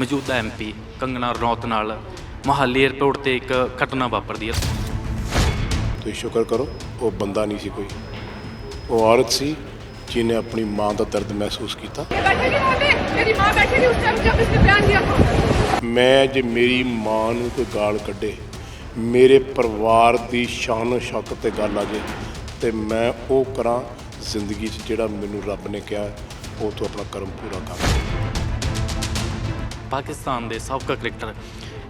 ਮੌਜੂਦਾ ਐਮਪੀ ਕੰਗਣਾ ਰੌਤ ਨਾਲ ਮਹਾਲੀ ਏਅਰਪੋਰਟ ਤੇ ਇੱਕ ਘਟਨਾ ਵਾਪਰਦੀ ਹੈ। ਤੁਸੀਂ ਸ਼ੁਕਰ ਕਰੋ ਉਹ ਬੰਦਾ ਨਹੀਂ ਸੀ ਕੋਈ। ਉਹ ਔਰਤ ਸੀ ਜਿਹਨੇ ਆਪਣੀ ਮਾਂ ਦਾ ਦਰਦ ਮਹਿਸੂਸ ਕੀਤਾ। मेरी माँ बैठी थी उस टाइम जब इसने बयान दिया था ਮੈਂ ਜੇ ਮੇਰੀ ਮਾਂ ਨੂੰ ਕੋਈ ਗਾਲ ਕੱਢੇ ਮੇਰੇ ਪਰਿਵਾਰ ਦੀ ਸ਼ਾਨ ਸ਼ੌਕਤ ਤੇ ਗੱਲ ਆ ਜੇ ਤੇ ਮੈਂ ਉਹ ਕਰਾਂ ਜ਼ਿੰਦਗੀ 'ਚ ਜਿਹੜਾ ਮੈਨੂੰ ਰੱਬ ਨੇ ਕਿਹਾ ਉਹ ਤੋਂ ਆਪਣਾ ਕਰਮ ਪੂਰਾ ਕਰ। ਪਾਕਿਸਤਾਨ ਦੇ ਸਾਬਕਾ ਕ੍ਰਿਕਟਰ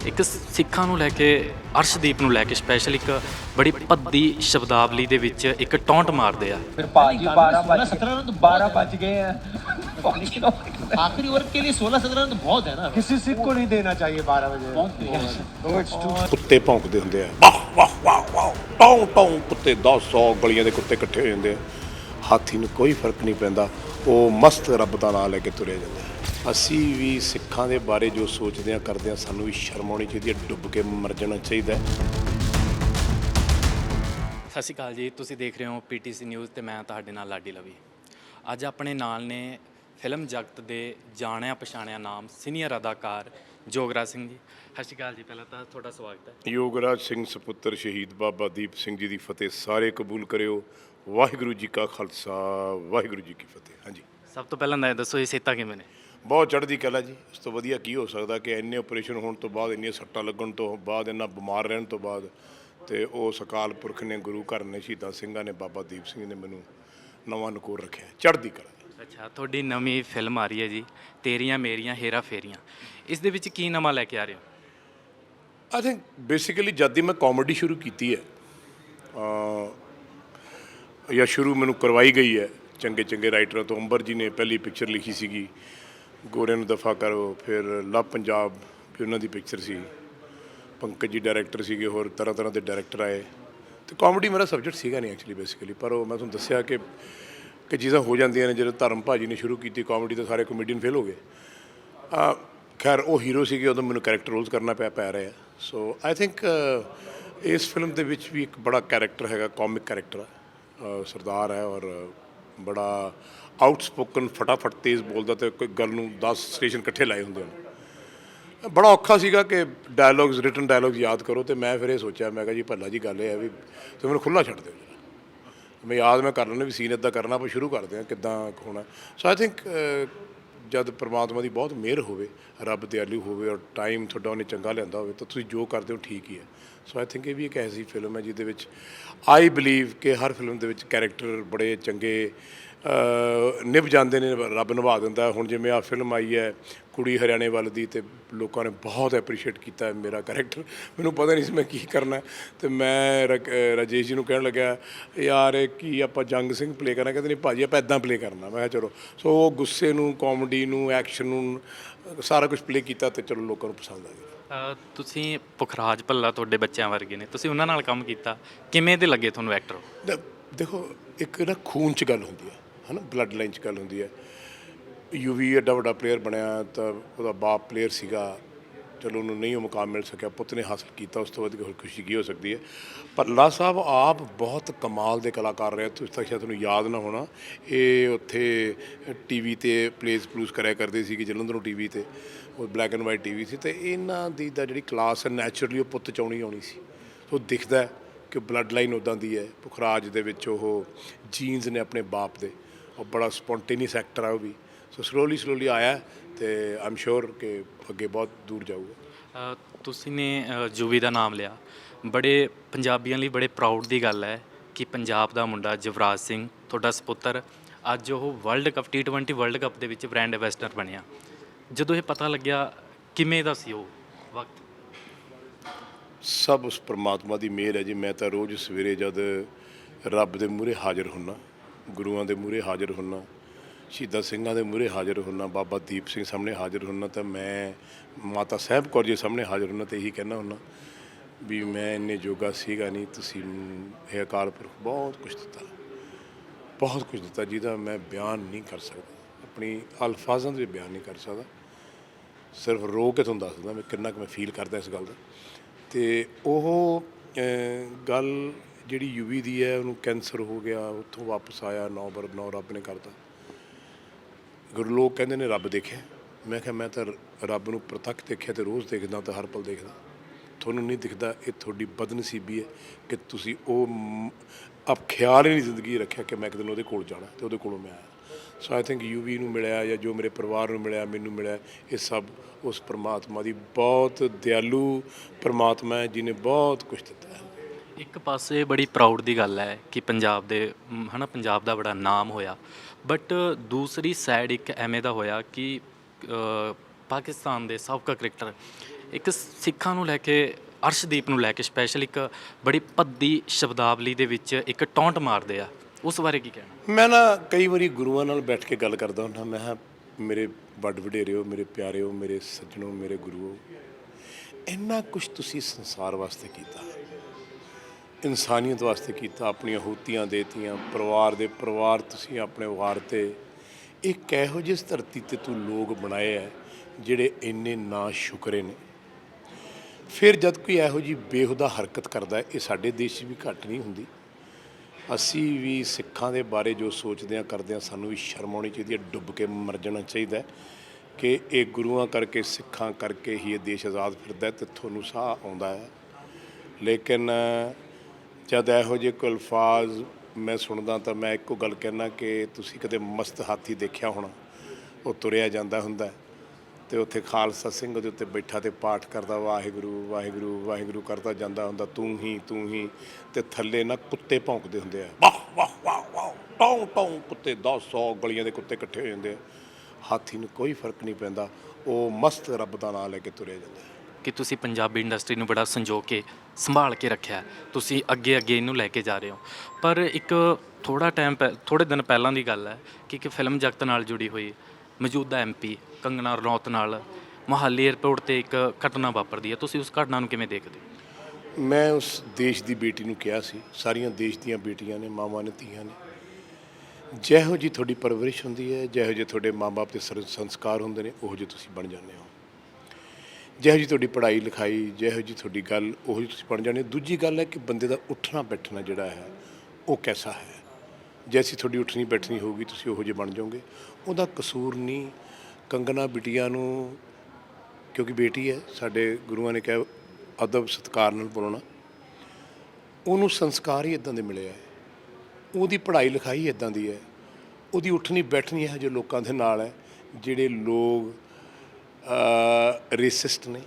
ਇੱਕ ਸਿੱਖਾਂ ਨੂੰ ਲੈ ਕੇ ਅਰਸ਼ਦੀਪ ਨੂੰ ਲੈ ਕੇ ਸਪੈਸ਼ਲ ਇੱਕ ਬੜੀ ਭੱਦੀ ਸ਼ਬਦਾਵਲੀ ਦੇ ਵਿੱਚ ਇੱਕ ਟੌਂਟ ਮਾਰਦੇ ਆ फिर पाजी बारह बज सत्रह रन तो बारह बज गए हैं लेकिन आखिरी ओवर के लिए सोलह सत्रह रन तो बहुत है ना किसी सिख को नहीं देना चाहिए बारह बजे बहुत बढ़िया। ਕੁੱਤੇ ਭੌਂਕਦੇ ਹੁੰਦੇ ਆ ਵਾਹ ਵਾਹ ਵਾਹ ਵਾਹ ਟੌਂ ਟੌਂ ਕੁੱਤੇ 10 100 ਗਲੀਆਂ ਦੇ ਕੁੱਤੇ ਇਕੱਠੇ ਹੋ ਜਾਂਦੇ ਆ ਹਾਥੀ ਨੂੰ ਕੋਈ ਫਰਕ ਨਹੀਂ ਪੈਂਦਾ ਉਹ ਮਸਤ ਰੱਬ ਦਾ ਨਾਮ ਲੈ ਕੇ ਤੁਰੇ ਜਾਂਦੇ ਆ ਅਸੀਂ ਵੀ ਸਿੱਖਾਂ ਦੇ ਬਾਰੇ ਜੋ ਸੋਚਦੇ ਆ ਕਰਦੇ ਆ ਸਾਨੂੰ ਵੀ ਸ਼ਰਮ ਆਉਣੀ ਚਾਹੀਦੀ ਹੈ ਡੁੱਬ ਕੇ ਮਰ ਜਾਣਾ ਚਾਹੀਦਾ ਹੈ। ਸਤਿ ਸ਼੍ਰੀ ਅਕਾਲ ਜੀ ਤੁਸੀਂ ਦੇਖ ਰਹੇ ਹੋ ਪੀਟੀਸੀ ਨਿਊਜ਼ ਤੇ ਮੈਂ ਤੁਹਾਡੇ ਨਾਲ ਲਾਡੀ ਲਵੀ। ਅੱਜ ਆਪਣੇ ਨਾਲ ਨੇ ਫਿਲਮ ਜਗਤ ਦੇ ਜਾਣਿਆ ਪਛਾਣਿਆ ਨਾਮ ਸੀਨੀਅਰ ਅਦਾਕਾਰ ਜੋਗਰਾ ਸਿੰਘ ਜੀ। ਸਤਿ ਸ਼੍ਰੀ ਅਕਾਲ ਜੀ ਪਹਿਲਾਂ ਤਾਂ ਤੁਹਾਡਾ ਸਵਾਗਤ ਹੈ। ਯੋਗਰਾਜ ਸਿੰਘ ਸੁਪੁੱਤਰ ਸ਼ਹੀਦ ਬਾਬਾ ਦੀਪ ਸਿੰਘ ਜੀ ਦੀ ਫਤਿਹ ਸਾਰੇ ਕਬੂਲ ਕਰਿਓ। ਵਾਹਿਗੁਰੂ ਜੀ ਕਾ ਖਾਲਸਾ ਵਾਹਿਗੁਰੂ ਜੀ ਕੀ ਫਤਿਹ। ਹਾਂਜੀ। ਸਭ ਤੋਂ ਪਹਿਲਾਂ ਤਾਂ ਇਹ ਦੱਸੋ ਇਹ ਸੇਤਾ ਕਿਵੇਂ ਨੇ? ਬਹੁਤ ਚੜ੍ਹਦੀ ਕਲਾ ਜੀ। ਇਸ ਤੋਂ ਵਧੀਆ ਕੀ ਹੋ ਸਕਦਾ ਕਿ ਇੰਨੇ ਆਪਰੇਸ਼ਨ ਹੋਣ ਤੋਂ ਬਾਅਦ ਇੰਨੀਆਂ ਸੱਟਾਂ ਲੱਗਣ ਤੋਂ ਬਾਅਦ ਇੰਨਾ ਬਿਮਾਰ ਰਹਿਣ ਤੋਂ ਬਾਅਦ ਤੇ ਉਹ ਸਕਾਲ ਪੁਰਖ ਨੇ ਗੁਰੂ ਘਰ ਨੇ ਸ਼ਹੀਦਾਂ ਸਿੰਘਾਂ ਨੇ ਬਾਬਾ ਦੀਪ ਸਿੰਘ ਨੇ ਮੈਨੂੰ ਨਵਾਂ ਨਕੋਰ ਰੱਖਿਆ। ਚੜ੍ਹਦੀ ਕਲਾ ਅੱਛਾ ਤੁਹਾਡੀ ਨਵੀਂ ਫਿਲਮ ਆ ਰਹੀ ਹੈ ਜੀ ਤੇਰੀਆਂ ਮੇਰੀਆਂ ਹੇਰਾ ਫੇਰੀਆਂ। ਇਸ ਦੇ ਵਿੱਚ ਕੀ ਨਵਾਂ ਲੈ ਕੇ ਆ ਰਹੇ ਹੋ? ਆਈ ਥਿੰਕ ਬੇਸਿਕਲੀ ਜਦ ਦੀ ਮੈਂ ਕਾਮੇਡੀ ਸ਼ੁਰੂ ਕੀਤੀ ਹੈ ਅ ਜਾਂ ਸ਼ੁਰੂ ਮੈਨੂੰ ਕਰਵਾਈ ਗਈ ਹੈ ਚੰਗੇ ਚੰਗੇ ਰਾਈਟਰਾਂ ਤੋਂ ਅੰਬਰ ਜੀ ਨੇ ਪਹਿਲੀ ਪਿਕਚਰ ਲਿਖੀ ਸੀਗੀ। ਗੋਰਿਆਂ ਨੂੰ ਦਫਾ ਕਰੋ, ਫਿਰ ਲਵ ਪੰਜਾਬ ਵੀ ਉਹਨਾਂ ਦੀ ਪਿਕਚਰ ਸੀ। ਪੰਕਜ ਜੀ ਡਾਇਰੈਕਟਰ ਸੀਗੇ, ਹੋਰ ਤਰ੍ਹਾਂ ਤਰ੍ਹਾਂ ਦੇ ਡਾਇਰੈਕਟਰ ਆਏ। ਤੇ ਕਾਮੇਡੀ ਮੇਰਾ ਸਬਜੈਕਟ ਸੀਗਾ ਨਹੀਂ ਐਕਚੁਅਲੀ ਬੇਸਿਕਲੀ ਪਰ ਉਹ ਮੈਂ ਤੁਹਾਨੂੰ ਦੱਸਿਆ ਕਿ ਕਿ ਚੀਜ਼ਾਂ ਹੋ ਜਾਂਦੀਆਂ ਨੇ, ਜਦੋਂ ਧਰਮ ਭਾਜੀ ਨੇ ਸ਼ੁਰੂ ਕੀਤੀ ਕਾਮੇਡੀ ਤਾਂ ਸਾਰੇ ਕਮੇਡੀਅਨ ਫੇਲ ਹੋ ਗਏ। ਆ ਖੈਰ, ਉਹ ਹੀਰੋ ਸੀਗੇ, ਉਦੋਂ ਮੈਨੂੰ ਕੈਰੈਕਟਰ ਰੋਲਸ ਕਰਨਾ ਪਿਆ, ਪੈ ਰਿਹਾ ਸੋ ਆਈ ਥਿੰਕ ਇਸ ਫਿਲਮ ਦੇ ਵਿੱਚ ਵੀ ਇੱਕ ਬੜਾ ਕੈਰੈਕਟਰ ਹੈਗਾ ਕਾਮਿਕ ਕੈਰੈਕਟਰ ਸਰਦਾਰ ਹੈ ਔਰ ਬੜਾ ਆਊਟਸਪੋਕਨ ਫਟਾਫਟ ਤੇਜ਼ ਬੋਲਦਾ ਤੇ ਕੋਈ ਗੱਲ ਨੂੰ 10 ਸਟੇਸ਼ਨ ਇਕੱਠੇ ਲਾਏ ਹੁੰਦੇ ਹਨ। ਬੜਾ ਔਖਾ ਸੀਗਾ ਕਿ ਡਾਇਲੌਗਸ ਰਿਟਨ ਡਾਇਲੌਗਸ ਯਾਦ ਕਰੋ ਤੇ ਮੈਂ ਫਿਰ ਇਹ ਸੋਚਿਆ, ਮੈਂ ਕਿਹਾ ਜੀ ਭੱਲਾ ਜੀ ਗੱਲ ਇਹ ਹੈ ਵੀ ਤੁਸੀਂ ਮੈਨੂੰ ਖੁੱਲਾ ਛੱਡ ਦਿਓ ਮੈਂ ਯਾਦ ਮੈਂ ਕਰ ਲੈਣਾ ਵੀ ਸੀਨ ਇਦਾਂ ਕਰਨਾ, ਆਪਾਂ ਸ਼ੁਰੂ ਕਰਦੇ ਹਾਂ ਕਿੱਦਾਂ ਹੋਣਾ। ਸੋ ਆਈ ਥਿੰਕ ਜਦ ਪ੍ਰਮਾਤਮਾ ਦੀ ਬਹੁਤ ਮਿਹਰ ਹੋਵੇ, ਰੱਬ ਦਿਆਲੂ ਹੋਵੇ ਔਰ ਟਾਈਮ ਤੁਹਾਡਾ ਉਹਨੇ ਚੰਗਾ ਲਿਆਂਦਾ ਹੋਵੇ, ਤਾਂ ਤੁਸੀਂ ਜੋ ਕਰਦੇ ਹੋ ਠੀਕ ਹੀ ਹੈ। ਸੋ ਆਈ ਥਿੰਕ ਇਹ ਵੀ ਇੱਕ ਐਸੀ ਫਿਲਮ ਹੈ ਜਿਹਦੇ ਵਿੱਚ ਆਈ ਬਲੀਵ ਕਿ ਹਰ ਫਿਲਮ ਦੇ ਵਿੱਚ ਕੈਰੈਕਟਰ ਬੜੇ ਚੰਗੇ ਨਿਭ ਜਾਂਦੇ ਨੇ ਰੱਬ ਨਿਭਾ ਦਿੰਦਾ। ਹੁਣ ਜਿਵੇਂ ਆ ਫਿਲਮ ਆਈ ਹੈ ਕੁੜੀ ਹਰਿਆਣੇ ਵੱਲ ਦੀ ਤੇ ਲੋਕਾਂ ਨੇ ਬਹੁਤ ਐਪਰੀਸ਼ੀਏਟ ਕੀਤਾ ਮੇਰਾ ਕੈਰੈਕਟਰ ਮੈਨੂੰ ਪਤਾ ਨਹੀਂ ਸੀ ਮੈਂ ਕੀ ਕਰਨਾ। ਤੇ ਮੈਂ ਰਾਜੇਸ਼ ਜੀ ਨੂੰ ਕਹਿਣ ਲੱਗਾ ਯਾਰ ਇਹ ਕੀ ਆਪਾਂ ਜੰਗ ਸਿੰਘ ਪਲੇ ਕਰਨਾ? ਕਹਿੰਦੇ ਨਹੀਂ ਭਾਜੀ ਆਪਾਂ ਇਦਾਂ ਪਲੇ ਕਰਨਾ। ਮੈਂ ਕਿਹਾ ਚਲੋ। ਸੋ ਉਹ ਗੁੱਸੇ ਨੂੰ ਕਾਮੇਡੀ ਨੂੰ ਐਕਸ਼ਨ ਨੂੰ ਸਾਰਾ ਕੁਝ ਪਲੇ ਕੀਤਾ ਤੇ ਚਲੋ ਲੋਕਾਂ ਨੂੰ ਪਸੰਦ ਆ ਗਿਆ। ਤੁਸੀਂ ਪੁਖਰਾਜ ਭੱਲਾ ਤੁਹਾਡੇ ਬੱਚਿਆਂ ਵਰਗੇ ਨੇ। ਤੁਸੀਂ ਉਹਨਾਂ ਨਾਲ ਕੰਮ ਕੀਤਾ। ਕਿਵੇਂ ਦੇ ਲੱਗੇ ਤੁਹਾਨੂੰ ਐਕਟਰ ਦੇਖੋ ਇੱਕ ਨਾ ਖੂਨ ਚ ਗੱਲ ਹੁੰਦੀ ਹੈ। ਹਨਾ ਬਲੱਡ ਲਾਈਨ ਚ ਗੱਲ ਹੁੰਦੀ ਹੈ। ਯੂਵੀ ਐਡਾ ਵੱਡਾ ਪਲੇਅਰ ਬਣਿਆ ਤਾਂ ਉਹਦਾ ਬਾਪ ਪਲੇਅਰ ਸੀਗਾ। ਚਲੋ ਉਹਨੂੰ ਨਹੀਂ ਉਹ ਮੁਕਾਮ ਮਿਲ ਸਕਿਆ, ਪੁੱਤ ਨੇ ਹਾਸਲ ਕੀਤਾ, ਉਸ ਤੋਂ ਬਾਅਦ ਹੋਰ ਖੁਸ਼ੀ ਕੀ ਹੋ ਸਕਦੀ ਹੈ? ਪਰ ਲਾ ਸਾਹਿਬ, ਆਪ ਬਹੁਤ ਕਮਾਲ ਦੇ ਕਲਾਕਾਰ ਰਹੇ ਤੁਸੀਂ ਤਾਂ ਸ਼ਾਇਦ ਤੁਹਾਨੂੰ ਯਾਦ ਨਾ ਹੋਣਾ, ਇਹ ਉੱਥੇ ਟੀਵੀ ਤੇ ਪਲੇਸ ਪਲੂਸ ਕਰਿਆ ਕਰਦੇ ਸੀ ਕਿ ਜਲੰਧਰੋਂ ਟੀਵੀ ਤੇ। ਉਹ ਬਲੈਕ ਐਂਡ ਵਾਈਟ ਟੀਵੀ ਸੀ ਤੇ ਇਹਨਾਂ ਦੀ ਦਾ ਜਿਹੜੀ ਕਲਾਸ ਹੈ ਨੈਚੁਰਲੀ ਉਹ ਪੁੱਤ ਚਾਉਣੀ ਆਉਣੀ ਸੀ। ਉਹ ਦਿਖਦਾ ਕਿ ਬਲੱਡ ਲਾਈਨ ਉਦਾਂ ਦੀ ਹੈ। ਪੁਖਰਾਜ ਦੇ ਵਿੱਚ ਉਹ ਜੀਨਸ ਨੇ ਆਪਣੇ ਬਾਪ ਦੇ। ਉਹ ਬੜਾ ਸਪੌਂਟੇਨੀਅਸ ਐਕਟਰ ਆ ਉਹ ਵੀ। ਸੋ ਸਲੋਲੀ ਸਲੋਲੀ ਆਇਆ ਤੇ ਆਮ ਸ਼ੋਰ ਕਿ ਅੱਗੇ ਬਹੁਤ ਦੂਰ ਜਾਊਗਾ। ਤੁਸੀਂ ਨੇ ਜੂਵੀ ਦਾ ਨਾਮ ਲਿਆ। ਬੜੇ ਪੰਜਾਬੀਆਂ ਲਈ ਬੜੇ ਪ੍ਰਾਊਡ ਦੀ ਗੱਲ ਹੈ ਕਿ ਪੰਜਾਬ ਦਾ ਮੁੰਡਾ ਜਵਰਾਜ ਸਿੰਘ ਤੁਹਾਡਾ ਸੁਪੁੱਤਰ ਅੱਜ ਉਹ world cup T20 world cup ਦੇ ਵਿੱਚ ਬ੍ਰਾਂਡ ਐਂਬੈਸਡਰ ਬਣਿਆ। ਜਦੋਂ ਇਹ ਪਤਾ ਲੱਗਿਆ ਕਿਵੇਂ ਦਾ ਸੀ ਉਹ ਵਕਤ? ਸਭ ਉਸ ਪ੍ਰਮਾਤਮਾ ਦੀ ਮਿਹਰ ਹੈ ਜੀ। ਮੈਂ ਤਾਂ ਰੋਜ਼ ਸਵੇਰੇ ਜਦ ਰੱਬ ਦੇ ਮੂਹਰੇ ਹਾਜ਼ਰ ਹੁੰਨਾ ਗੁਰੂਆਂ ਦੇ ਮੂਹਰੇ ਹਾਜ਼ਰ ਹੁੰਨਾ, ਸ਼ਹੀਦਾਂ ਸਿੰਘਾਂ ਦੇ ਮੂਹਰੇ ਹਾਜ਼ਰ ਹੁੰਨਾ, ਬਾਬਾ ਦੀਪ ਸਿੰਘ ਸਾਹਮਣੇ ਹਾਜ਼ਰ ਹੁੰਨਾ, ਤਾਂ ਮੈਂ ਮਾਤਾ ਸਾਹਿਬ ਕੌਰ ਜੀ ਸਾਹਮਣੇ ਹਾਜ਼ਰ ਹੁੰਨਾ ਤੇ ਇਹੀ ਕਹਿਣਾ ਹੁੰਨਾ ਵੀ ਮੈਂ ਇੰਨੇ ਜੋਗਾ ਸੀਗਾ ਨਹੀਂ, ਤੁਸੀਂ ਇਹ ਅਕਾਲ ਪੁਰਖ ਬਹੁਤ ਕੁਝ ਦਿੱਤਾ, ਬਹੁਤ ਕੁਝ ਦਿੱਤਾ ਜਿਹਦਾ ਮੈਂ ਬਿਆਨ ਨਹੀਂ ਕਰ ਸਕਦਾ, ਆਪਣੀ ਅਲਫਾਜ਼ਾਂ ਦੇ ਵਿੱਚ ਬਿਆਨ ਨਹੀਂ ਕਰ ਸਕਦਾ, ਸਿਰਫ ਰੋ ਕੇ ਤੁਹਾਨੂੰ ਦੱਸਦਾ ਮੈਂ ਕਿੰਨਾ ਕੁ ਮੈਂ ਫੀਲ ਕਰਦਾ ਇਸ ਗੱਲ ਦਾ। ਤੇ ਉਹ ਗੱਲ ਜਿਹੜੀ ਯੂਵੀ ਦੀ ਹੈ, ਉਹਨੂੰ ਕੈਂਸਰ ਹੋ ਗਿਆ, ਉੱਥੋਂ ਵਾਪਸ ਆਇਆ, ਨੌ ਬਰ, ਨੌ ਰੱਬ ਨੇ ਕਰਤਾ। ਗੁਰੂ ਲੋਕ ਕਹਿੰਦੇ ਨੇ, ਰੱਬ ਦੇਖਿਆ ਮੈਂ ਕਿਹਾ, ਮੈਂ ਤਾਂ ਰੱਬ ਨੂੰ ਪ੍ਰਤੱਖ ਦੇਖਿਆ ਤੇ ਰੋਜ਼ ਦੇਖਦਾ ਤਾਂ ਹਰ ਪਲ ਦੇਖਦਾ। ਤੁਹਾਨੂੰ ਨਹੀਂ ਦਿਖਦਾ, ਇਹ ਤੁਹਾਡੀ ਬਦਨਸੀਬੀ ਹੈ ਕਿ ਤੁਸੀਂ ਉਹ ਮ- ਆਪ ਖਿਆਲ ਹੀ ਨਹੀਂ ਜ਼ਿੰਦਗੀ ਰੱਖਿਆ ਕਿ ਮੈਂ ਇੱਕ ਦਿਨ ਉਹਦੇ ਕੋਲ ਜਾਣਾ ਤੇ ਉਹਦੇ ਕੋਲੋਂ ਮੈਂ ਆਇਆ। ਸੋ ਆਈ ਥਿੰਕ ਯੂਵੀ ਨੂੰ ਮਿਲਿਆ ਜਾਂ ਜੋ ਮੇਰੇ ਪਰਿਵਾਰ ਨੂੰ ਮਿਲਿਆ, ਮੈਨੂੰ ਮਿਲਿਆ, ਇਹ ਸਭ ਉਸ ਪਰਮਾਤਮਾ ਦੀ ਬਹੁਤ ਦਿਆਲੂ ਪਰਮਾਤਮਾ ਹੈ ਜਿਨੇ ਬਹੁਤ ਕੁਝ ਦਿੱਤਾ ਹੈ। ਇੱਕ ਪਾਸੇ ਬੜੀ ਪ੍ਰਾਊਡ ਦੀ ਗੱਲ ਹੈ ਕਿ ਪੰਜਾਬ ਦੇ ਮ, ਹਨਾ ਪੰਜਾਬ ਦਾ ਬੜਾ ਨਾਮ ਹੋਇਆ। ਬਟ ਦੂਸਰੀ ਸਾਈਡ ਇੱਕ ਐਵੇਂ ਦਾ ਹੋਇਆ ਕਿ ਅ, ਪਾਕਿਸਤਾਨ ਦੇ ਸਾਬਕਾ ਕ੍ਰਿਕਟਰ ਇੱਕ ਸਿੱਖਾਂ ਨੂੰ ਲੈ ਕੇ ਅਰਸ਼ਦੀਪ ਨੂੰ ਲੈ ਕੇ ਸਪੈਸ਼ਲ ਇੱਕ ਬੜੀ ਭੱਦੀ ਸ਼ਬਦਾਵਲੀ ਦੇ ਵਿੱਚ ਇੱਕ ਟੌਂਟ ਮਾਰਦੇ ਆ। ਉਸ ਬਾਰੇ ਕੀ ਕਹਿਣਾ? ਮੈਂ ਨਾ ਕਈ ਵਾਰੀ ਗੁਰੂਆਂ ਨਾਲ ਬੈਠ ਕੇ ਗੱਲ ਕਰਦਾ ਹੁੰਦਾ ਮੈਂ ਕਿਹਾ ਮੇਰੇ ਵੱਡ ਵਡੇਰਿਓ ਮੇਰੇ ਪਿਆਰਿਓ ਮੇਰੇ ਸੱਜਣੋ ਮੇਰੇ ਗੁਰੂਓ ਇੰਨਾ ਕੁਝ ਤੁਸੀਂ ਸੰਸਾਰ ਵਾਸਤੇ ਕੀਤਾ। ਇਨਸਾਨੀਅਤ ਵਾਸਤੇ ਕੀਤਾ, ਆਪਣੀਆਂ ਹੂਤੀਆਂ ਦੇਤੀਆਂ, ਪਰਿਵਾਰ ਦੇ ਪਰਿਵਾਰ ਤੁਸੀਂ ਆਪਣੇ ਵਾਰ ਤੇ। ਇੱਕ ਇਹੋ ਜਿਹੀ ਧਰਤੀ ਤੇ ਤੂੰ ਲੋਕ ਬਣਾਏ ਐ, ਜਿਹੜੇ ਇੰਨੇ ਨਾ ਸ਼ੁਕਰੇ ਨੇ? ਫਿਰ ਜਦ ਕੋਈ ਇਹੋ ਜਿਹੀ ਬੇਹੁਦਾ ਹਰਕਤ ਕਰਦਾ ਇਹ ਸਾਡੇ ਦੇਸ਼ 'ਚ ਵੀ ਘੱਟ ਨਹੀਂ ਹੁੰਦੀ। ਅਸੀਂ ਵੀ ਸਿੱਖਾਂ ਦੇ ਬਾਰੇ ਜੋ ਸੋਚਦੇ ਹਾਂ, ਕਰਦੇ ਹਾਂ, ਸਾਨੂੰ ਵੀ ਸ਼ਰਮ ਆਉਣੀ ਚਾਹੀਦੀ ਹੈ ਡੁੱਬ ਕੇ ਮਰ ਜਾਣਾ ਚਾਹੀਦਾ ਕਿ ਇਹ ਗੁਰੂਆਂ ਕਰਕੇ, ਸਿੱਖਾਂ ਕਰਕੇ ਹੀ ਇਹ ਦੇਸ਼ ਆਜ਼ਾਦ ਫਿਰਦਾ ਹੈ ਤੇ ਤੁਹਾਨੂੰ ਸਾਹ ਆਉਂਦਾ ਹੈ ਲੇਕਿਨ ਜਦ ਇਹੋ ਜਿਹੇ ਕੋਈ ਅਲਫਾਜ਼ ਮੈਂ ਸੁਣਦਾ ਤਾਂ ਮੈਂ ਇੱਕੋ ਗੱਲ ਕਹਿਣਾ ਕਿ ਤੁਸੀਂ ਕਦੇ ਮਸਤ ਹਾਥੀ ਦੇਖਿਆ ਹੋਣਾ? ਉਹ ਤੁਰਿਆ ਜਾਂਦਾ ਹੁੰਦਾ ਹੈ ਤੇ ਉੱਥੇ ਖਾਲਸਾ ਸਿੰਘ ਉਹਦੇ ਉੱਤੇ ਬੈਠਾ ਤੇ ਪਾਠ ਕਰਦਾ, ਵਾਹਿਗੁਰੂ ਵਾਹਿਗੁਰੂ ਵਾਹਿਗੁਰੂ ਕਰਦਾ ਜਾਂਦਾ ਹੁੰਦਾ, ਤੂੰ ਹੀ ਤੂੰ ਹੀ ਤੇ ਥੱਲੇ ਨਾ ਕੁੱਤੇ ਭੌਂਕਦੇ ਹੁੰਦੇ ਆ। ਵਾਹ ਵਾਹ ਵਾਹ ਵਾਹ, ਟੌਂ ਟੌਂ ਕੁੱਤੇ 100 ਗਲੀਆਂ ਦੇ ਕੁੱਤੇ ਇਕੱਠੇ ਹੋ ਜਾਂਦੇ ਆ। ਹਾਥੀ ਨੂੰ ਕੋਈ ਫ਼ਰਕ ਨਹੀਂ ਪੈਂਦਾ, ਉਹ ਮਸਤ ਰੱਬ ਦਾ ਨਾਮ ਲੈ ਕੇ ਤੁਰਿਆ ਜਾਂਦਾ ਹੈ। ਕਿ ਤੁਸੀਂ ਪੰਜਾਬੀ ਇੰਡਸਟਰੀ ਨੂੰ ਬੜਾ ਸੰਜੋ ਕੇ ਸੰਭਾਲ ਕੇ ਰੱਖਿਆ ਤੁਸੀਂ ਅੱਗੇ ਅੱਗੇ ਇਹਨੂੰ ਲੈ ਕੇ ਜਾ ਰਹੇ ਹੋ। ਪਰ ਇੱਕ ਥੋੜਾ ਟਾਈਮ ਥੋੜੇ ਦਿਨ ਪਹਿਲਾਂ ਦੀ ਗੱਲ ਹੈ ਕਿ ਇੱਕ ਫਿਲਮ ਜਗਤ ਨਾਲ ਜੁੜੀ ਹੋਈ, ਮੌਜੂਦਾ ਐਮਪੀ ਕੰਗਣਾ ਰਣੌਤ ਨਾਲ ਮੋਹਾਲੀ 에ਅਰਪੋਰਟ ਤੇ ਇੱਕ ਘਟਨਾ ਵਾਪਰਦੀ ਹੈ। ਤੁਸੀਂ ਉਸ ਘਟਨਾ ਨੂੰ ਕਿਵੇਂ ਦੇਖਦੇ ਹੋ? ਮੈਂ ਉਸ ਦੇਸ਼ ਦੀ ਬੇਟੀ ਨੂੰ ਕਿਹਾ ਸੀ। ਸਾਰੀਆਂ ਦੇਸ਼ ਦੀਆਂ ਬੇਟੀਆਂ ਨੇ, ਮਾਵਾਂ ਨੇ, ਧੀਆਂ ਨੇ। ਜਿਹੋ ਜੀ ਤੁਹਾਡੀ ਪਰਵਰਿਸ਼ ਹੁੰਦੀ ਹੈ, ਜਿਹੋ ਜਿਹੇ ਤੁਹਾਡੇ ਮਾਪੇ ਦੇ ਸਰ- ਸੰਸਕਾਰ ਹੁੰਦੇ ਨੇ, ਉਹੋ ਜਿਹੇ ਤੁਸੀਂ ਬਣ ਜਾਂਦੇ ਹੋ। ਜਿਹੋ ਜੀ ਤੁਹਾਡੀ ਪੜ੍ਹਾਈ ਲਿਖਾਈ, ਜਿਹੋ ਜੀ ਤੁਹਾਡੀ ਗੱਲ, ਉਹੋ ਜਿਹੀ ਤੁਸੀਂ ਬਣ ਜਾਣੇ ਦੂਜੀ ਗੱਲ ਹੈ ਕਿ ਬੰਦੇ ਦਾ ਉੱਠਣਾ ਬੈਠਣਾ ਜਿਹੜਾ ਹੈ, ਉਹ ਕੈਸਾ ਹੈ? ਜੈਸੀ ਤੁਹਾਡੀ ਉੱਠਣੀ ਬੈਠਣੀ ਹੋਊਗੀ, ਤੁਸੀਂ ਉਹੋ ਜਿਹੇ ਬਣ ਜਾਓਗੇ। ਉਹਦਾ ਕਸੂਰ ਨਹੀਂ ਕੰਗਨਾ ਬਿਟੀਆਂ ਨੂੰ, ਕਿਉਂਕਿ ਬੇਟੀ ਹੈ, ਸਾਡੇ ਗੁਰੂਆਂ ਨੇ ਕਿਹਾ, ਅਦਬ ਸਤਕਾਰ ਨਾਲ ਬੋਲਣਾ। ਉਹਨੂੰ ਸੰਸਕਾਰ ਹੀ ਇਦਾਂ ਦੇ ਮਿਲੇ ਆ। ਉਹਦੀ ਪੜ੍ਹਾਈ ਲਿਖਾਈ ਇਦਾਂ ਦੀ ਹੈ। ਉਹਦੀ ਉੱਠਣੀ ਬੈਠਣੀ ਹੈ ਜੋ ਲੋਕਾਂ ਦੇ ਨਾਲ ਹੈ, ਜਿਹੜੇ ਲੋਕ ਰੇਸਿਸਟ ਨੇ,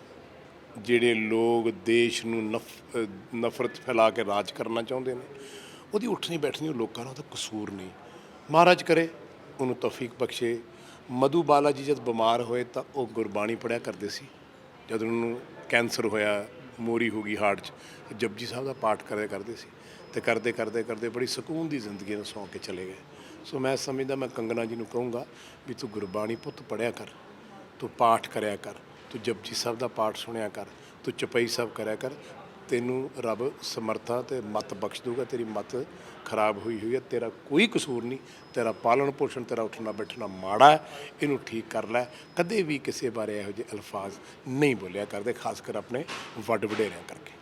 ਜਿਹੜੇ ਲੋਕ ਦੇਸ਼ ਨੂੰ ਨਫ- ਨਫ਼ਰਤ ਫੈਲਾ ਕੇ ਰਾਜ ਕਰਨਾ ਚਾਹੁੰਦੇ ਨੇ, ਉਹਦੀ ਉੱਠਣੀ ਬੈਠਣੀ, ਉਹ ਲੋਕਾਂ ਦਾ ਉਹਦਾ ਕਸੂਰ ਨਹੀਂ। ਮਹਾਰਾਜ ਕਰੇ, ਉਹਨੂੰ ਤੌਫੀਕ ਬਖਸ਼ੇ। ਮਧੂ ਬਾਲਾ ਜੀ ਜਦ ਬਿਮਾਰ ਹੋਏ ਤਾਂ ਉਹ ਗੁਰਬਾਣੀ ਪੜਿਆ ਕਰਦੇ ਸੀ। ਜਦ ਉਹਨੂੰ ਕੈਂਸਰ ਹੋਇਆ, ਮੋਰੀ ਹੋ ਗਈ ਹਾਰਟ 'ਚ ਜਪਜੀ ਸਾਹਿਬ ਦਾ ਪਾਠ ਕਰਿਆ ਕਰਦੇ ਸੀ। ਤੇ ਕਰਦੇ ਕਰਦੇ ਕਰਦੇ ਬੜੀ ਸਕੂਨ ਦੀ ਜ਼ਿੰਦਗੀ ਨੂੰ ਸੌਂ ਕੇ ਚਲੇ ਗਏ। ਸੋ ਮੈਂ ਸਮਝਦਾ, ਮੈਂ ਕੰਗਨਾ ਜੀ ਨੂੰ ਕਹੂੰਗਾ ਵੀ ਤੂੰ ਗੁਰਬਾਣੀ ਪੁੱਤ ਪੜਿਆ ਕਰ। ਤੂੰ ਪਾਠ ਕਰਿਆ ਕਰ ਤੂੰ ਜਪਜੀ ਸਾਹਿਬ ਦਾ ਪਾਠ ਸੁਣਿਆ ਕਰ ਤੂੰ ਚਪਈ ਸਾਹਿਬ ਕਰਿਆ ਕਰ ਤੈਨੂੰ ਰੱਬ ਸਮਰਥਾ ਤੇ ਮਤ ਬਖਸ਼ ਦੂਗਾ ਤੇਰੀ ਮਤ ਖਰਾਬ ਹੋਈ ਹੋਈ ਹੈ ਤੇਰਾ ਕੋਈ ਕਸੂਰ ਨਹੀਂ ਤੇਰਾ ਪਾਲਣ ਪੋਸ਼ਣ ਤੇਰਾ ਉੱਠਣਾ ਬੈਠਣਾ ਮਾੜਾ ਹੈ ਇਹਨੂੰ ਠੀਕ ਕਰ ਲੈ ਕਦੇ ਵੀ ਕਿਸੇ ਬਾਰੇ ਇਹੋ ਜਿਹੇ ਅਲਫਾਜ਼ ਨਹੀਂ ਬੋਲਿਆ ਕਰਦੇ ਖਾਸ ਕਰ ਆਪਣੇ ਵੱਡ ਵਡੇਰਿਆਂ ਕਰਕੇ।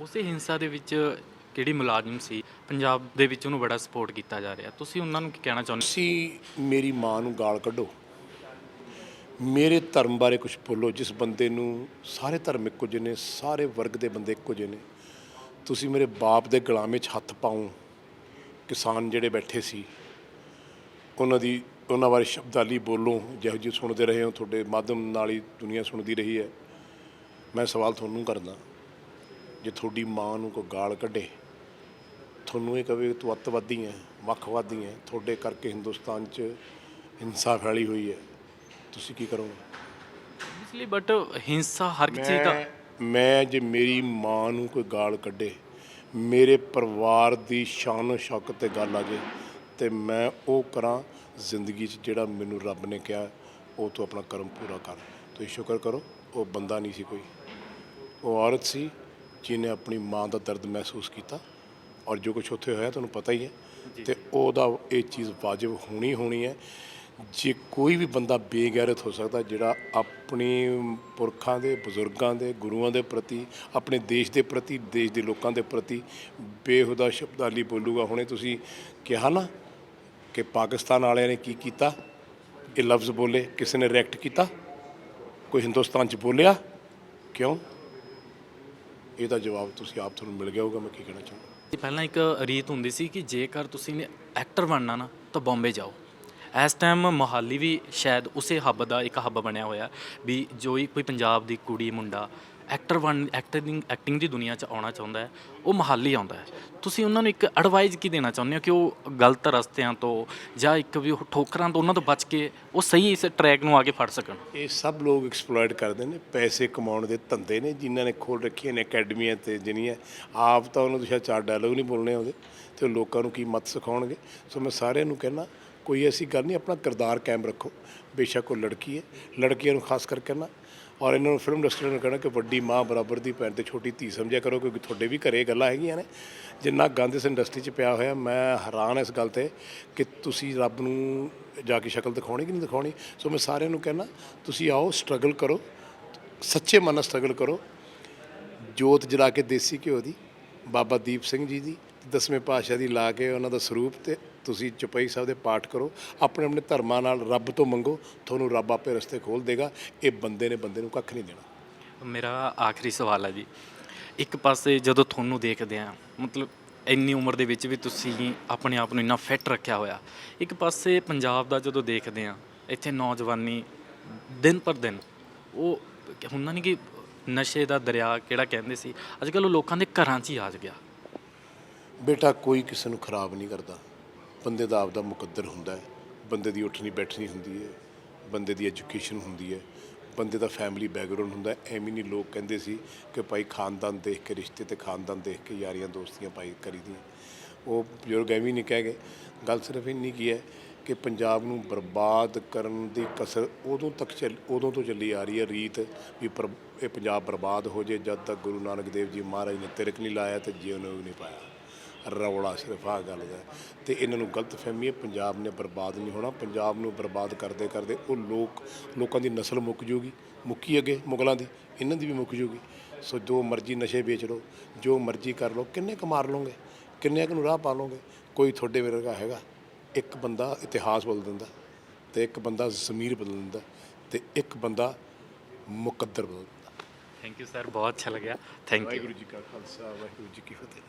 ਉਸੇ ਹਿੰਸਾ ਦੇ ਵਿੱਚ ਕਿਹੜੀ ਮੁਲਾਜ਼ਮ ਸੀ? ਪੰਜਾਬ ਦੇ ਵਿੱਚ ਉਹਨੂੰ ਬੜਾ ਸਪੋਰਟ ਕੀਤਾ ਜਾ ਰਿਹਾ। ਤੁਸੀਂ ਉਹਨਾਂ ਨੂੰ ਕੀ ਕਹਿਣਾ ਚਾਹੁੰਦੇ? ਤੁਸੀਂ ਮੇਰੀ ਮਾਂ ਨੂੰ ਗਾਲ ਕੱਢੋ। ਮੇਰੇ ਧਰਮ ਬਾਰੇ ਕੁਝ ਬੋਲੋ, ਜਿਸ ਬੰਦੇ ਨੂੰ ਸਾਰੇ ਧਰਮ ਇੱਕੋ ਜਿਹੇ ਨੇ, ਸਾਰੇ ਵਰਗ ਦੇ ਬੰਦੇ ਇੱਕੋ ਜਿਹੇ ਨੇ। ਤੁਸੀਂ ਮੇਰੇ ਬਾਪ ਦੇ ਗੁਲਾਮੇ 'ਚ ਹੱਥ ਪਾਉ ਕਿਸਾਨ ਜਿਹੜੇ ਬੈਠੇ ਸੀ। ਉਹਨਾਂ ਦੀ, ਉਹਨਾਂ ਬਾਰੇ ਸ਼ਬਦਾਲੀ ਬੋਲੋ, ਜਿਹੋ ਜਿਹੀ ਸੁਣਦੇ ਰਹੇ ਹੋ, ਤੁਹਾਡੇ ਮਾਧਿਅਮ ਨਾਲ ਹੀ ਦੁਨੀਆ ਸੁਣਦੀ ਰਹੀ ਹੈ। ਮੈਂ ਸਵਾਲ ਤੁਹਾਨੂੰ ਕਰਦਾ, ਜੇ ਤੁਹਾਡੀ ਮਾਂ ਨੂੰ ਕੋਈ ਗਾਲ ਕੱਢੇ, ਤੁਹਾਨੂੰ ਇਹ ਕਵੇ ਤੂੰ ਅੱਤਵਾਦੀ ਹੈ, ਵੱਖਵਾਦੀ ਹੈ, ਤੁਹਾਡੇ ਕਰਕੇ ਹਿੰਦੁਸਤਾਨ 'ਚ ਹਿੰਸਾ ਫੈਲੀ ਹੋਈ ਹੈ। ਤੁਸੀਂ ਕੀ ਕਰੋਗੇ? ਇਸ ਲਈ ਬਟ ਹਿੰਸਾ ਹਰ ਇੱਕ ਚੀਜ਼ ਦਾ। ਮੈਂ ਮੈਂ ਜੇ ਮੇਰੀ ਮਾਂ ਨੂੰ ਕੋਈ ਗਾਲ ਕੱਢੇ ਮੇਰੇ ਪਰਿਵਾਰ ਦੀ ਸ਼ਾਨ ਸ਼ੌਕਤ ਤੇ ਗੱਲ ਆ ਜੇ ਤੇ ਮੈਂ ਉਹ ਕਰਾਂ ਜ਼ਿੰਦਗੀ 'ਚ ਜਿਹੜਾ ਮੈਨੂੰ ਰੱਬ ਨੇ ਕਿਹਾ ਉਹ ਤੂੰ ਆਪਣਾ ਕਰਮ ਪੂਰਾ ਕਰ। ਤੁਸੀਂ ਸ਼ੁਕਰ ਕਰੋ ਉਹ ਬੰਦਾ ਨਹੀਂ ਸੀ ਕੋਈ। ਉਹ ਔਰਤ ਸੀ ਜਿਹਨੇ ਆਪਣੀ ਮਾਂ ਦਾ ਦਰਦ ਮਹਿਸੂਸ ਕੀਤਾ ਔਰ ਜੋ ਕੁਝ ਉੱਥੇ ਹੋਇਆ ਤੁਹਾਨੂੰ ਪਤਾ ਹੀ ਹੈ ਤੇ ਉਹਦਾ ਇਹ ਚੀਜ਼ ਵਾਜਬ ਹੋਣੀ ਹੋਣੀ ਹੈ। ਜੇ ਕੋਈ ਵੀ ਬੰਦਾ ਬੇਗੈਰਤ ਹੋ ਸਕਦਾ, ਜਿਹੜਾ ਆਪਣੀ ਪੁਰਖਾਂ ਦੇ, ਬਜ਼ੁਰਗਾਂ ਦੇ, ਗੁਰੂਆਂ ਦੇ ਪ੍ਰਤੀ, ਆਪਣੇ ਦੇਸ਼ ਦੇ ਪ੍ਰਤੀ, ਦੇਸ਼ ਦੇ ਲੋਕਾਂ ਦੇ ਪ੍ਰਤੀ ਬੇਹੁਦਾ ਸ਼ਬਦਾਲੀ ਬੋਲੂਗਾ। ਹੁਣੇ ਤੁਸੀਂ ਕਿਹਾ ਨਾ ਕਿ ਪਾਕਿਸਤਾਨ ਵਾਲਿਆਂ ਨੇ ਕੀ ਕੀਤਾ? ਇਹ ਲਫ਼ਜ਼ ਬੋਲੇ, ਕਿਸੇ ਨੇ ਰਿਐਕਟ ਕੀਤਾ? ਕੋਈ ਹਿੰਦੁਸਤਾਨ 'ਚ ਬੋਲਿਆ? ਕਿਉਂ? ਇਹਦਾ ਜਵਾਬ ਤੁਸੀਂ ਆਪ ਤੁਹਾਨੂੰ ਮਿਲ ਗਿਆ ਹੋਊਗਾ, ਮੈਂ ਕੀ ਕਹਿਣਾ ਚਾਹੁੰਦਾ। ਪਹਿਲਾਂ ਇੱਕ ਰੀਤ ਹੁੰਦੀ ਸੀ ਕਿ ਜੇਕਰ ਤੁਸੀਂ ਐਕਟਰ ਬਣਨਾ ਨਾ, ਤਾਂ ਬੰਬੇ ਜਾਓ। ਇਸ ਟਾਈਮ ਮੋਹਾਲੀ ਵੀ ਸ਼ਾਇਦ ਉਸੇ ਹੱਬ ਦਾ ਇੱਕ ਹੱਬ ਬਣਿਆ ਹੋਇਆ ਵੀ ਜੋ ਹੀ ਕੋਈ ਪੰਜਾਬ ਦੀ ਕੁੜੀ, ਮੁੰਡਾ ਐਕਟਰ ਬਣ ਐਕਟਿੰਗ ਐਕਟਿੰਗ ਦੀ ਦੁਨੀਆ 'ਚ ਆਉਣਾ ਚਾਹੁੰਦਾ ਹੈ, ਉਹ ਮੋਹਾਲੀ ਆਉਂਦਾ ਹੈ। ਤੁਸੀਂ ਉਹਨਾਂ ਨੂੰ ਇੱਕ ਐਡਵਾਈਸ ਕੀ ਦੇਣਾ ਚਾਹੁੰਦੇ ਹੋ ਕਿ ਉਹ ਗਲਤ ਰਸਤਿਆਂ ਤੋਂ ਜਾਂ ਇੱਕ ਵੀ ਠੋਕਰਾਂ ਤੋਂ ਉਹਨਾਂ ਤੋਂ ਬਚ ਕੇ ਉਹ ਸਹੀ ਇਸ ਟਰੈਕ ਨੂੰ ਆ ਕੇ ਫੜ ਸਕਣ? ਇਹ ਸਭ ਲੋਕ ਐਕਸਪਲੋਇਟ ਕਰਦੇ ਨੇ, ਪੈਸੇ ਕਮਾਉਣ ਦੇ ਧੰਦੇ ਨੇ, ਜਿਨ੍ਹਾਂ ਨੇ ਖੋਲ ਰੱਖੀਆਂ ਨੇ ਅਕੈਡਮੀਆਂ ਤੇ ਜਿਹੜੀਆਂ ਆਪ ਤਾਂ ਉਹਨਾਂ ਨੂੰ ਸ਼ਾਇਦ ਚਾਰ ਡਾਇਲੋਗ ਨਹੀਂ ਬੋਲਣੇ ਆਉਂਦੇ, ਤੇ ਉਹ ਲੋਕਾਂ ਨੂੰ ਕੀ ਮਤ ਸਿਖਾਉਣਗੇ? ਸੋ ਮੈਂ ਸਾਰਿਆਂ ਨੂੰ ਕਹਿਣਾ ਕੋਈ ਐਸੀ ਗੱਲ ਨਹੀਂ, ਆਪਣਾ ਕਿਰਦਾਰ ਕਾਇਮ ਰੱਖੋ। ਬੇਸ਼ੱਕ ਉਹ ਲੜਕੀ ਹੈ, ਲੜਕੀਆਂ ਨੂੰ ਖਾਸ ਕਰਕੇ ਕਹਿਣਾ ਔਰ ਇਹਨਾਂ ਨੂੰ ਫਿਲਮ ਇੰਡਸਟਰੀ ਨੂੰ ਕਹਿਣਾ ਕਿ ਵੱਡੀ ਮਾਂ ਬਰਾਬਰ ਦੀ ਭੈਣ ਤੇ ਛੋਟੀ ਧੀ ਸਮਝਿਆ ਕਰੋ, ਕਿਉਂਕਿ ਤੁਹਾਡੇ ਵੀ ਘਰੇ ਇਹ ਗੱਲਾਂ ਹੈਗੀਆਂ ਨੇ। ਜਿੰਨਾ ਗੰਦ ਇਸ ਇੰਡਸਟਰੀ 'ਚ ਪਿਆ ਹੋਇਆ, ਮੈਂ ਹੈਰਾਨ ਇਸ ਗੱਲ ਤੇ ਕਿ ਤੁਸੀਂ ਰੱਬ ਨੂੰ ਜਾ ਕੇ ਸ਼ਕਲ ਦਿਖਾਉਣੀ ਕਿ ਨਹੀਂ ਦਿਖਾਉਣੀ। ਸੋ ਮੈਂ ਸਾਰਿਆਂ ਨੂੰ ਕਹਿਣਾ, ਤੁਸੀਂ ਆਓ ਸਟਰਗਲ ਕਰੋ, ਸੱਚੇ ਮਨ ਨਾਲ ਸਟਰਗਲ ਕਰੋ। ਜੋਤ ਜਲਾ ਕੇ ਦੇਸੀ ਘਿਓ ਦੀ, ਬਾਬਾ ਦੀਪ ਸਿੰਘ ਜੀ ਦੀ, ਦਸਵੇਂ ਪਾਤਸ਼ਾਹ ਦੀ ਲਾ ਕੇ ਉਹਨਾਂ ਦਾ ਸਰੂਪ ਤੇ ਤੁਸੀਂ ਚੁਪਈ ਸਾਹਿਬ ਦੇ ਪਾਠ ਕਰੋ ਆਪਣੇ ਆਪਣੇ ਧਰਮਾਂ ਨਾਲ ਰੱਬ ਤੋਂ ਮੰਗੋ ਤੁਹਾਨੂੰ ਰੱਬ ਆਪੇ ਰਸਤੇ ਖੋਲ ਦੇਗਾ ਇਹ ਬੰਦੇ ਨੇ ਬੰਦੇ ਨੂੰ ਕੱਖ ਨਹੀਂ ਦੇਣਾ। ਮੇਰਾ ਆਖਰੀ ਸਵਾਲ ਹੈ ਜੀ ਇੱਕ ਪਾਸੇ ਜਦੋਂ ਤੁਹਾਨੂੰ ਦੇਖਦੇ ਆ ਮਤਲਬ ਇੰਨੀ ਉਮਰ ਦੇ ਵਿੱਚ ਵੀ ਤੁਸੀਂ ਆਪਣੇ ਆਪ ਨੂੰ ਇੰਨਾ ਫਿੱਟ ਰੱਖਿਆ ਹੋਇਆ ਇੱਕ ਪਾਸੇ ਪੰਜਾਬ ਦਾ ਜਦੋਂ ਦੇਖਦੇ ਆ ਇੱਥੇ ਨੌਜਵਾਨੀ ਦਿਨ ਪਰ ਦਿਨ ਉਹ ਹੁੰਦਾ ਨਹੀਂ ਕਿ ਨਸ਼ੇ ਦਾ ਦਰਿਆ ਕਿਹੜਾ ਕਹਿੰਦੇ ਸੀ ਅੱਜ ਕੱਲ੍ਹ ਉਹ ਲੋਕਾਂ ਦੇ ਘਰਾਂ 'ਚ ਹੀ ਆ ਗਿਆ। ਬੇਟਾ ਕੋਈ ਕਿਸੇ ਨੂੰ ਖਰਾਬ ਨਹੀਂ ਕਰਦਾ। ਬੰਦੇ ਦਾ ਆਪਦਾ ਮੁਕੱਦਰ ਹੁੰਦਾ ਹੈ। ਬੰਦੇ ਦੀ ਉੱਠਣੀ ਬੈਠਣੀ ਹੁੰਦੀ ਹੈ। ਬੰਦੇ ਦੀ ਐਜੂਕੇਸ਼ਨ ਹੁੰਦੀ ਹੈ। ਬੰਦੇ ਦਾ ਫੈਮਿਲੀ ਬੈਕਗ੍ਰਾਉਂਡ ਹੁੰਦਾ ਐਵੇਂ ਨਹੀਂ ਲੋਕ ਕਹਿੰਦੇ ਸੀ ਕਿ ਭਾਈ ਖਾਨਦਾਨ ਦੇਖ ਕੇ ਰਿਸ਼ਤੇ ਤੇ ਖਾਨਦਾਨ ਦੇਖ ਕੇ ਯਾਰੀਆਂ ਦੋਸਤੀਆਂ ਪਾਈ ਕਰੀਦੀਆਂ। ਉਹ ਬਜ਼ੁਰਗ ਐਵੇਂ ਨਹੀਂ ਕਹਿ ਗਏ। ਗੱਲ ਸਿਰਫ ਇੰਨੀ ਕੀ ਹੈ ਕਿ ਪੰਜਾਬ ਨੂੰ ਬਰਬਾਦ ਕਰਨ ਦੀ ਕਸਰ ਉਦੋਂ ਤੱਕ ਚੱਲ, ਉਦੋਂ ਤੋਂ ਚੱਲੀ ਆ ਰਹੀ ਹੈ। ਰੀਤ ਵੀ ਪਰ- ਇਹ ਪੰਜਾਬ ਬਰਬਾਦ ਹੋ ਜੇ, ਜਦ ਤੱਕ ਗੁਰੂ ਨਾਨਕ ਦੇਵ ਜੀ ਮਹਾਰਾਜ ਨੇ ਤਿਰਕ ਨਹੀਂ ਲਾਇਆ ਤੇ ਜਿਉਂ ਨੂੰ ਨਹੀਂ ਪਾਇਆ। ਰੌਲਾ ਸਿਰਫ ਆ ਗੱਲ ਦਾ। ਤੇ ਇਹਨਾਂ ਨੂੰ ਗਲਤ ਫਹਿਮੀ ਹੈ ਪੰਜਾਬ ਨੇ ਬਰਬਾਦ ਨਹੀਂ ਹੋਣਾ। ਪੰਜਾਬ ਨੂੰ ਬਰਬਾਦ ਕਰਦੇ ਕਰਦੇ ਉਹ ਲੋਕ ਲੋਕਾਂ ਦੀ ਨਸਲ ਮੁੱਕ ਜੂਗੀ ਮੁੱਕੀ ਅੱਗੇ ਮੁਗਲਾਂ ਦੀ ਇਹਨਾਂ ਦੀ ਵੀ ਮੁੱਕ ਜੂਗੀ ਸੋ ਜੋ ਮਰਜ਼ੀ ਨਸ਼ੇ ਵੇਚ ਲਓ ਜੋ ਮਰਜ਼ੀ ਕਰ ਲਓ ਕਿੰਨੇ ਕੁ ਮਾਰ ਲਓਗੇ? ਕਿੰਨੇ ਕੁ ਨੂੰ ਰਾਹ ਪਾ ਲਓਗੇ? ਕੋਈ ਤੁਹਾਡੇ ਵਰਗਾ ਹੈਗਾ। ਇੱਕ ਬੰਦਾ ਇਤਿਹਾਸ ਬਦਲ ਦਿੰਦਾ ਤੇ ਇੱਕ ਬੰਦਾ ਜ਼ਮੀਰ ਬਦਲ ਦਿੰਦਾ ਤੇ ਇੱਕ ਬੰਦਾ ਮੁਕੱਦਰ ਬਦਲ ਦਿੰਦਾ। ਥੈਂਕ ਯੂ ਸਰ ਬਹੁਤ ਅੱਛਾ ਲੱਗਿਆ। ਥੈਂਕ ਯੂ ਵਾਹਿਗੁਰੂ ਜੀ ਕਾ ਖਾਲਸਾ ਵਾਹਿਗੁਰੂ ਜੀ ਕੀ ਫਤਿਹ।